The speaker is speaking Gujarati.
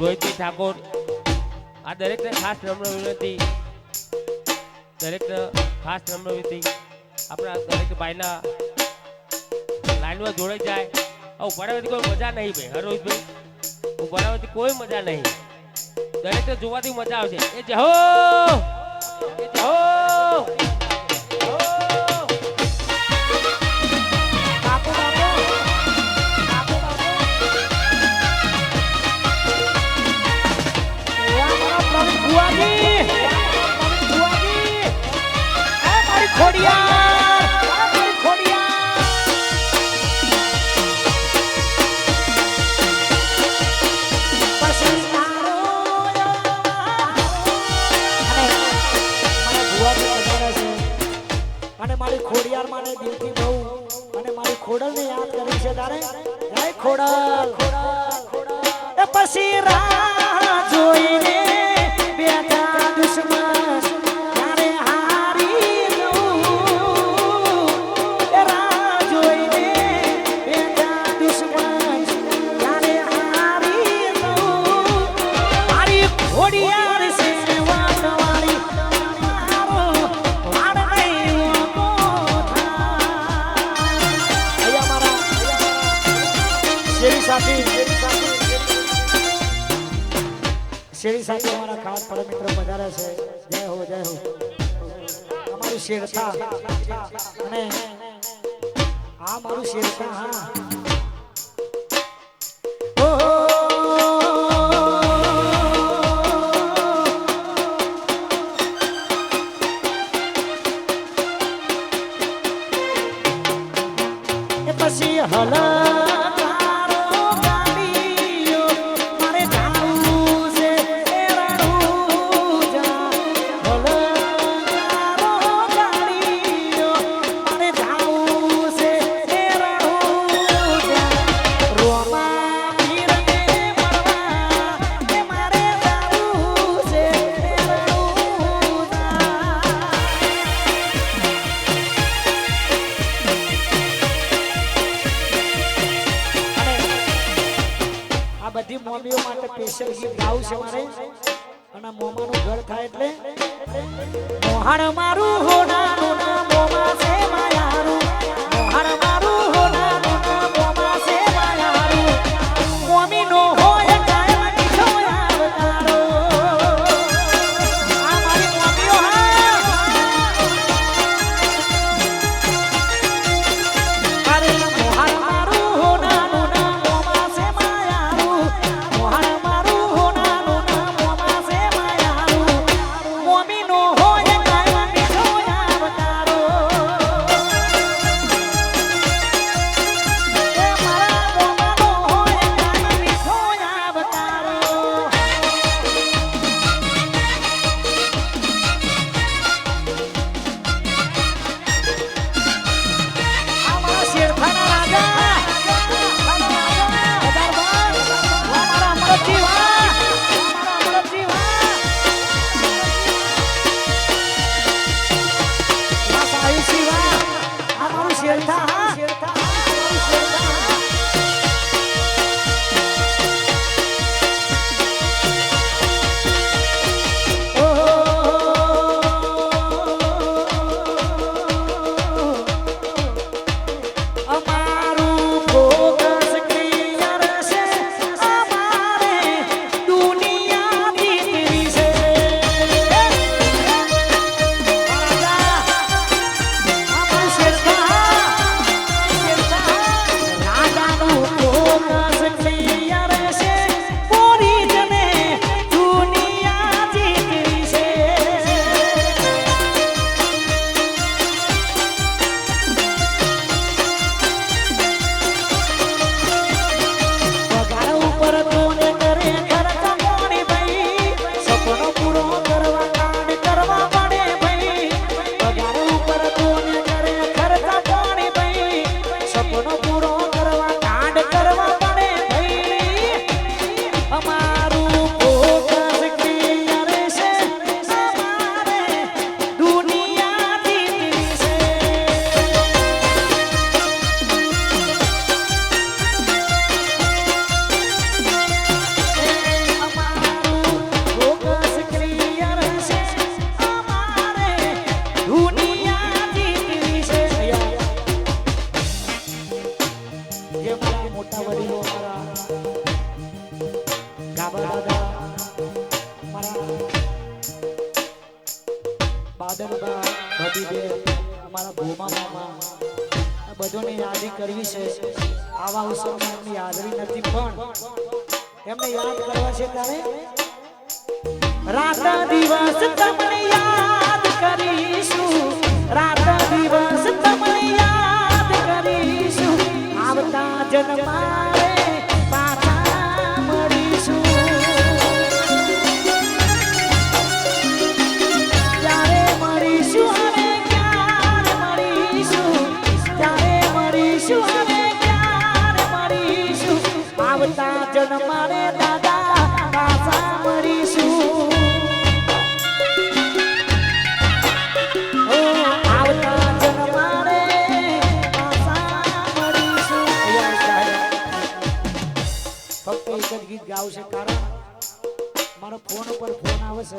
રોહિતજી ઠાકોર. આ દરેકને ખાસ નમ્ર વિનંતી. દરેકને ખાસ નમ્ર વિનંતી. આપણા દરેક ભાઈના લાઈનમાં જોડાઈ જાય. આવું ઉભાડાવાથી કોઈ મજા નહીં ભાઈ હરોજભાઈ ઉભાડાવાથી કોઈ મજા નહીં. દરેકને જોવાથી મજા આવશે. એ જહો એ જહો બહુ અને મારી ખોડલને યાદ કરી છે તારે? જય ખોડલ. એ પછી રાહ જોઈને શેરી સાથે અમારા ખાસ પરમ મિત્રો પધારે છે. જય હો જય હો. અમારું શેરથા અને આ મારું શેરથા હા. પછી સ્પેશિયલ ગીત ગાવું છે મારે. અને મોમાનું ઘર થાય એટલે મોહાણ મારું હોનાનું, મોમા છે માયારું મોહાણ pasa con apuro. અમારા ભોમા મામા બધોને યાદી કરવી છે. આવા ઉત્સવમાં એમની હાજરી નથી પણ એમને યાદ કરવા છે ત્યારે રાત દિવસ તમને યાદ કરીશું. ગાવશે કારણ મારો ફોન ઉપર ફોન આવે છે.